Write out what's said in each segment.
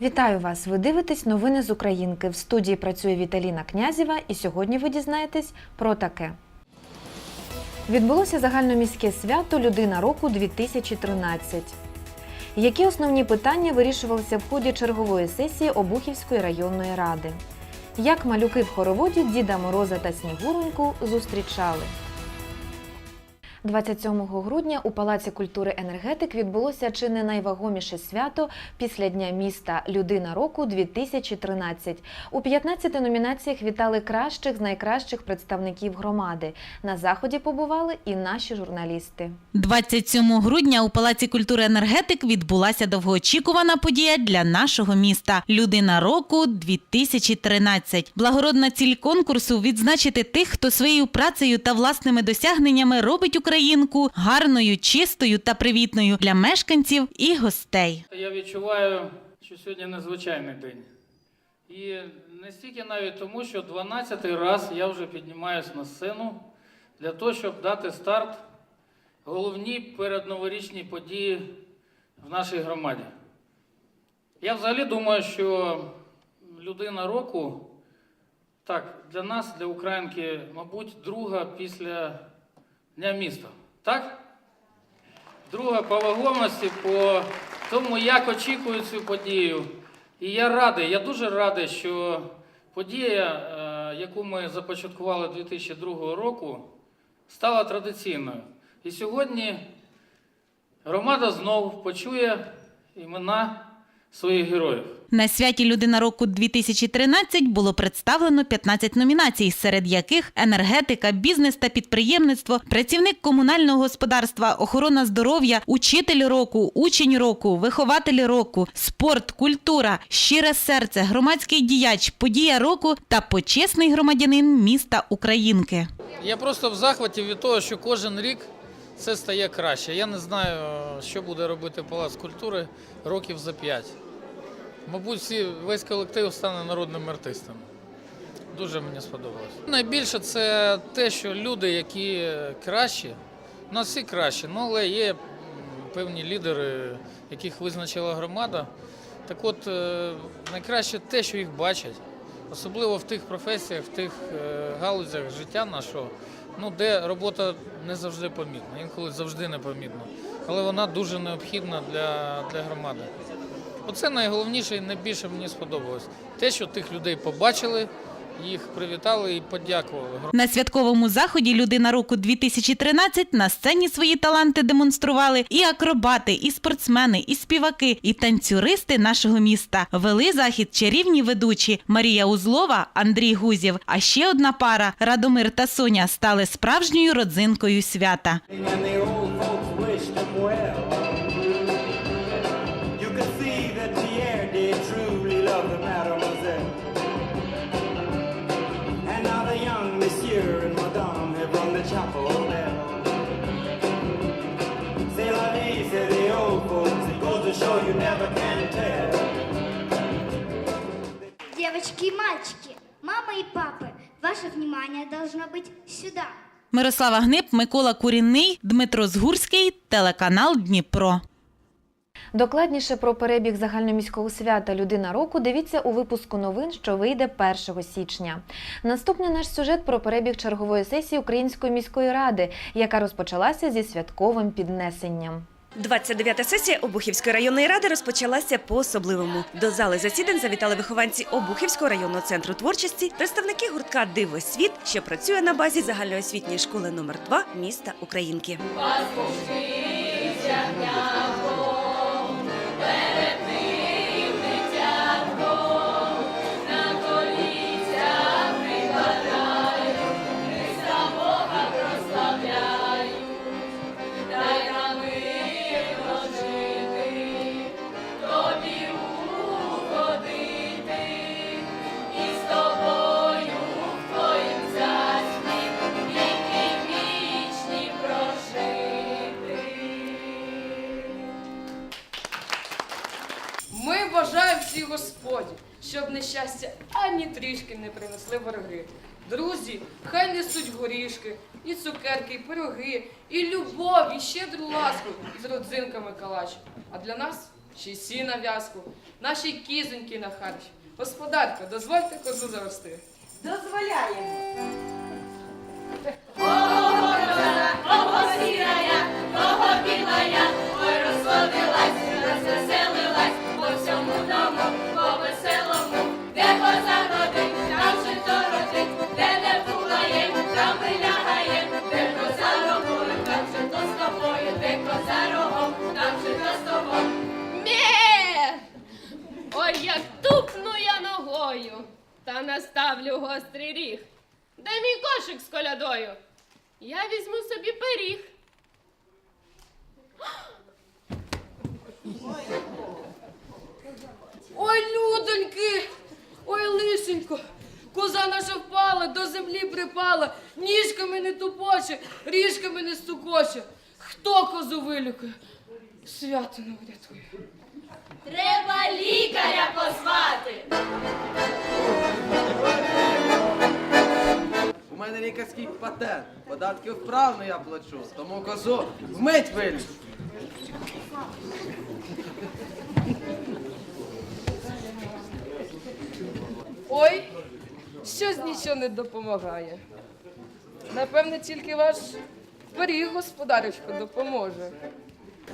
Вітаю вас! Ви дивитесь новини з Українки. В студії працює Віталіна Князєва, і сьогодні ви дізнаєтесь про таке. Відбулося загальноміське свято Людина року 2013. Які основні питання вирішувалися в ході чергової сесії Обухівської районної ради? Як малюки в хороводі Діда Мороза та Снігуроньку зустрічали? 27 грудня у Палаці культури енергетик відбулося чи не найвагоміше свято після Дня міста Людина року 2013. У 15 номінаціях вітали кращих з найкращих представників громади. На заході побували і наші журналісти. 27 грудня у Палаці культури енергетик відбулася довгоочікувана подія для нашого міста Людина року 2013. Благородна ціль конкурсу відзначити тих, хто своєю працею та власними досягненнями робить Українку гарною, чистою та привітною для мешканців і гостей. Я відчуваю, що сьогодні незвичайний день. І не стільки навіть тому, що 12-й раз я вже піднімаюся на сцену для того, щоб дати старт головній передноворічній події в нашій громаді. Я взагалі думаю, що людина року, так, для нас, для Українки, мабуть, друга після Дня міста. Так? Друга по вагомості, по тому, як очікують цю подію. І я радий, я дуже радий, що подія, е, яку ми започаткували 2002 року, стала традиційною. І сьогодні громада знову почує імена своїх героїв. На святі Людина року 2013 було представлено 15 номінацій, серед яких енергетика, бізнес та підприємництво, працівник комунального господарства, охорона здоров'я, учитель року, учень року, вихователь року, спорт, культура, щире серце, громадський діяч, подія року та почесний громадянин міста Українки. Я просто в захваті від того, що кожен рік це стає краще. Я не знаю, що буде робити Палац культури років за п'ять. Мабуть, всі, весь колектив стане народними артистами. Дуже мені сподобалось. Найбільше це те, що люди, які кращі, у нас всі кращі, ну, але є певні лідери, яких визначила громада. Так от, е, найкраще те, що їх бачать, особливо в тих професіях, в тих е, галузях життя нашого, ну, де робота не завжди помітна, інколи завжди не помітна, але вона дуже необхідна для, для громади. Оце найголовніше і найбільше мені сподобалось. Те, що тих людей побачили, їх привітали і подякували. На святковому заході Людина року 2013 на сцені свої таланти демонстрували і акробати, і спортсмени, і співаки, і танцюристи нашого міста. Вели захід чарівні ведучі Марія Узлова, Андрій Гузів. А ще одна пара Радомир та Соня стали справжньою родзинкою свята. Chapel bell. C'est la vie, say the old folks. It goes to show you never can tell. Девочки и мальчики, мама и папы, ваше внимание должно быть сюда. Мирослава Гнип, Микола Курінний, Дмитро Згурський, телеканал Дніпро. Докладніше про перебіг загальноміського свята Людина року дивіться у випуску новин, що вийде 1 січня. Наступний наш сюжет про перебіг чергової сесії Української міської ради, яка розпочалася зі святковим піднесенням. 29-та сесія Обухівської районної ради розпочалася по-особливому. До зали засідань завітали вихованці Обухівського районного центру творчості, представники гуртка Диво світ, що працює на базі загальноосвітньої школи номер 2 міста Українки. Не принесли вороги. Друзі, хай несуть горішки, і цукерки, і пироги, і любов, і щедру ласку з родзинками калач. А для нас ще й сіна в'язку, наші кізоньки на харч. Господарка, дозвольте козу завести. Ме! Та наставлю гострий ріг. Де мій кошик з колядою? Я візьму собі пиріг. Ой, людоньки! Ой, лишенько! Коза наша впала, до землі припала, ніжками не тупоче, ріжками не стукоче. Хто козу вилікує? Свято не врятує. Треба лікаря позвати. У мене лікарський патент. Податки вправно я плачу, тому козу вмить вилічу. Ой, щось нічого не допомагає. Напевне, тільки ваш пиріг, господарочко, допоможе.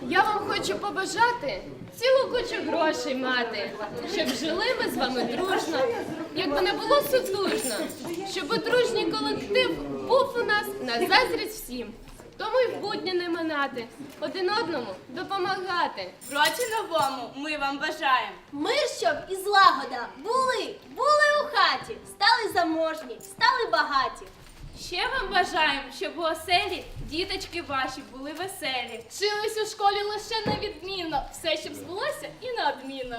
Я вам хочу побажати цілу кучу грошей мати, щоб жили ми з вами дружно, якби не було сутужно, щоб дружній колектив був у нас на заздрість всім. Тому й в будні не минати, один одному допомагати. Році новому ми вам бажаємо. Мир, щоб і злагода були, були у хаті, стали заможні, стали багаті. Ще вам бажаємо, щоб у оселі діточки ваші були веселі. Вчились у школі лише невідмінно, все, щоб збулося і неодмінно.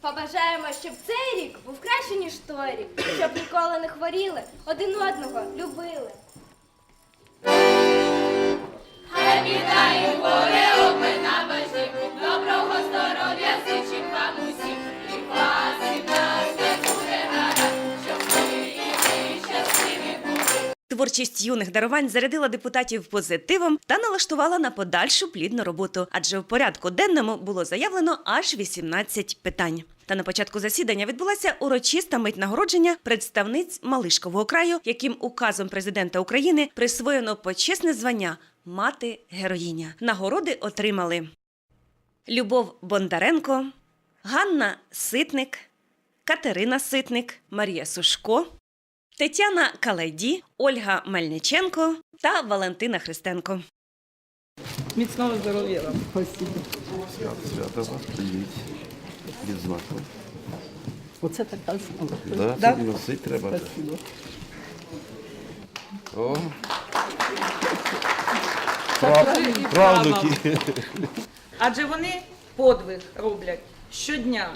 Побажаємо, щоб цей рік був краще, ніж той рік, щоб ніколи не хворіли, один одного любили. Хай вітає горе обмина Творчість юних дарувань зарядила депутатів позитивом та налаштувала на подальшу плідну роботу, адже в порядку денному було заявлено аж 18 питань. Та на початку засідання відбулася урочиста мить нагородження представниць Малишкового краю, яким указом президента України присвоєно почесне звання мати героїня. Нагороди отримали Любов Бондаренко, Ганна Ситник, Катерина Ситник, Марія Сушко, Тетяна Калайді, Ольга Мельниченко та Валентина Христенко. Міцного здоров'я вам. Свято, свято вас привіть. Відзнаку. Оце така змога. Да, це носити треба. О. Прав- Правнуки. Адже вони подвиг роблять щодня.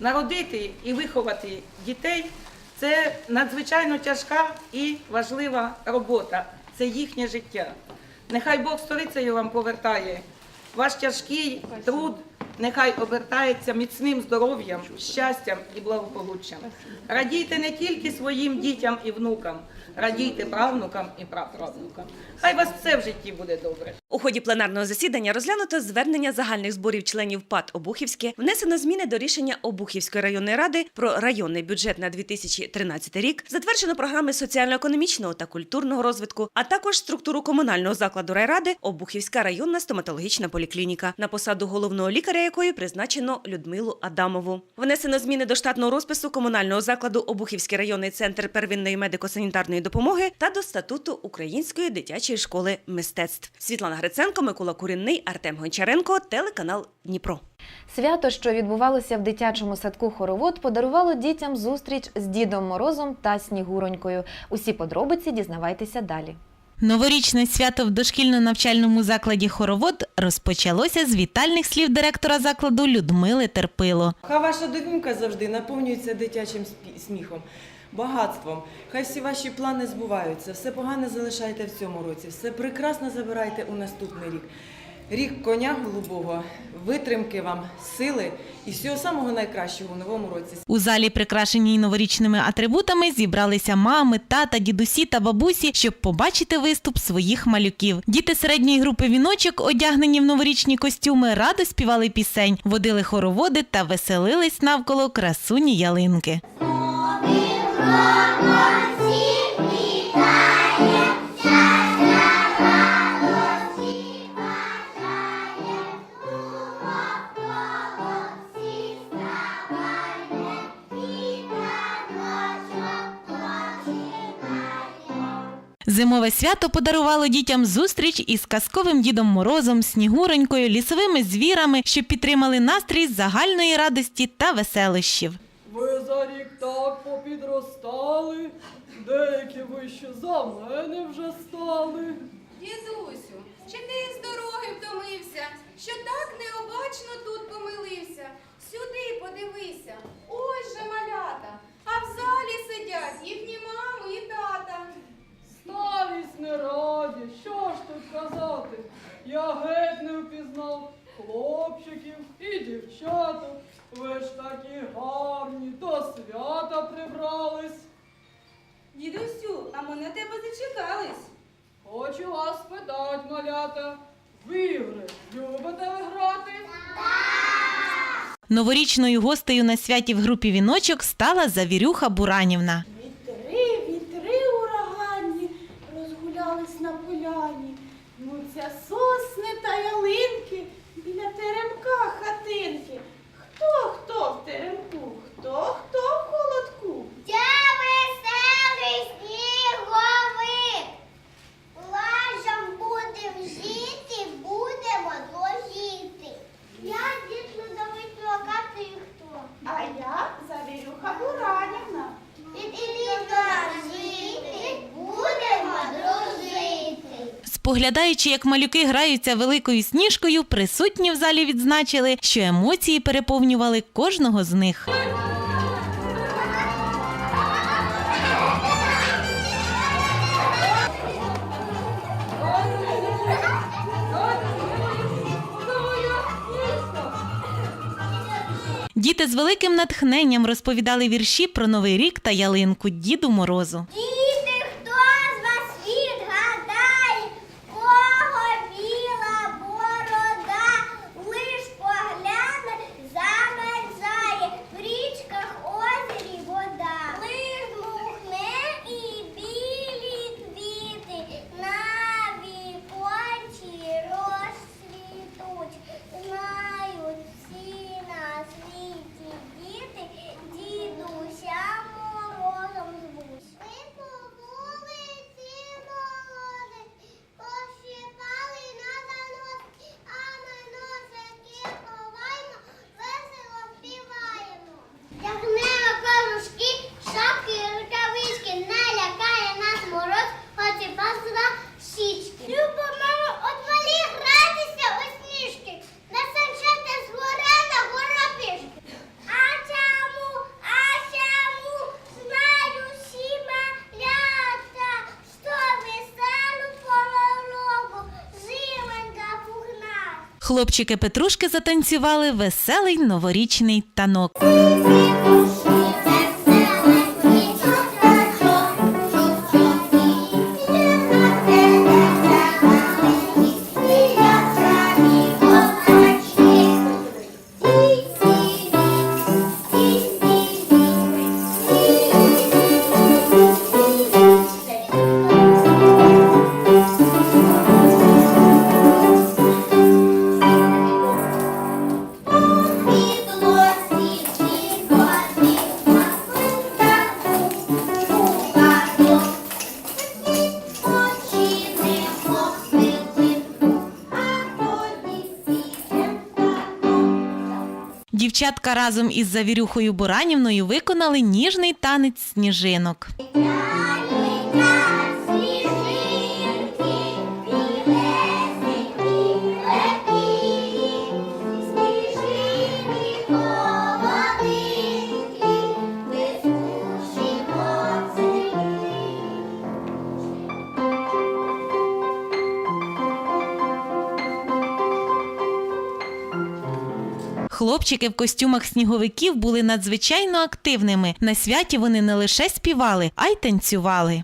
Народити і виховати дітей це надзвичайно тяжка і важлива робота. Це їхнє життя. Нехай Бог сторицею вам повертає ваш тяжкий труд, нехай обертається міцним здоров'ям, щастям і благополуччям. Радійте не тільки своїм дітям і внукам, радійте правнукам і праправнукам. Хай вас все в житті буде добре. У ході пленарного засідання розглянуто звернення загальних зборів членів ПАД Обухівське, внесено зміни до рішення Обухівської районної ради про районний бюджет на 2013 рік, затверджено програми соціально-економічного та культурного розвитку, а також структуру комунального закладу райради Обухівська районна стоматологічна поліклініка, на посаду головного лікаря якої призначено Людмилу Адамову. Внесено зміни до штатного розпису комунального закладу Обухівський районний центр первинної медико-санітарної допомоги та до статуту Української дитячої школи мистецтв. Світлана Гриценко, Микола Курінний, Артем Гончаренко, телеканал Дніпро. Свято, що відбувалося в дитячому садку хоровод, подарувало дітям зустріч з Дідом Морозом та Снігуронькою. Усі подробиці дізнавайтеся далі. Новорічне свято в дошкільно-навчальному закладі Хоровод розпочалося з вітальних слів директора закладу Людмили Терпило. Хай ваша домівка завжди наповнюється дитячим сміхом, багатством. Хай всі ваші плани збуваються, все погане залишайте в цьому році, все прекрасно забирайте у наступний рік. рік коня голубого, витримки вам, сили і всього самого найкращого у новому році. У залі, прикрашеній новорічними атрибутами, зібралися мами, тата, дідусі та бабусі, щоб побачити виступ своїх малюків. Діти середньої групи віночок, одягнені в новорічні костюми, радо співали пісень, водили хороводи та веселились навколо красуні ялинки. Зимове свято подарувало дітям зустріч із казковим Дідом Морозом, Снігуронькою, лісовими звірами, що підтримали настрій загальної радості та веселощів. Ви за рік так попідростали, деякі вище за мене вже стали. Дідусю, чи ти з дороги втомився, що так необачно тут помилився? Сюди подивися, ось же малята, а в залі сидять їхні мами і тата. Старість не раді, що ж тут казати? Я геть не впізнав хлопчиків і дівчаток. Ви ж такі гарні, до свята прибрались. Дідусю, а ми на тебе зачекались. Хочу вас спитать, малята, в ігри любите ви грати? Новорічною гостею на святі в групі віночок стала Завірюха Буранівна. Вітри, вітри ураганні, розгулялись на поляні. Муться сосни та ялинки, біля теремка хатинки. Хто хто в теремку? Хто хто в холодку? Я веселий сніговик. Лажам будем жити, будемо дожити. Я дід Лудовий а ти хто? А я Завірюха Буранівна. Ідіть жити, будемо дружити. Споглядаючи, як малюки граються великою сніжкою, присутні в залі відзначили, що емоції переповнювали кожного з них. Діти з великим натхненням розповідали вірші про новий рік та ялинку Діду Морозу. Пухна. Хлопчики Петрушки затанцювали веселий новорічний танок. Дівчатка разом із Завірюхою Буранівною виконали ніжний танець сніжинок. Хлопчики в костюмах сніговиків були надзвичайно активними. На святі вони не лише співали, а й танцювали.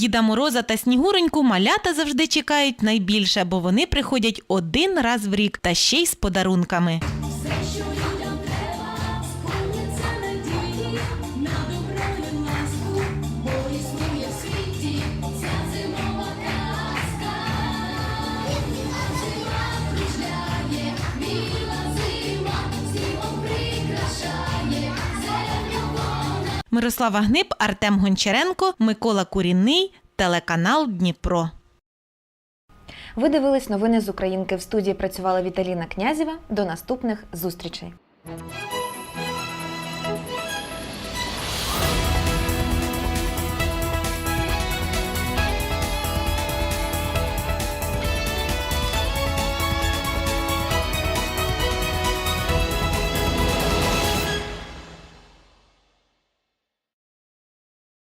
Діда Мороза та Снігуреньку малята завжди чекають найбільше, бо вони приходять один раз в рік та ще й з подарунками. Мирослава Гниб, Артем Гончаренко, Микола Курінний, телеканал Дніпро. Ви дивились новини з Українки. В студії працювала Віталіна Князєва. До наступних зустрічей.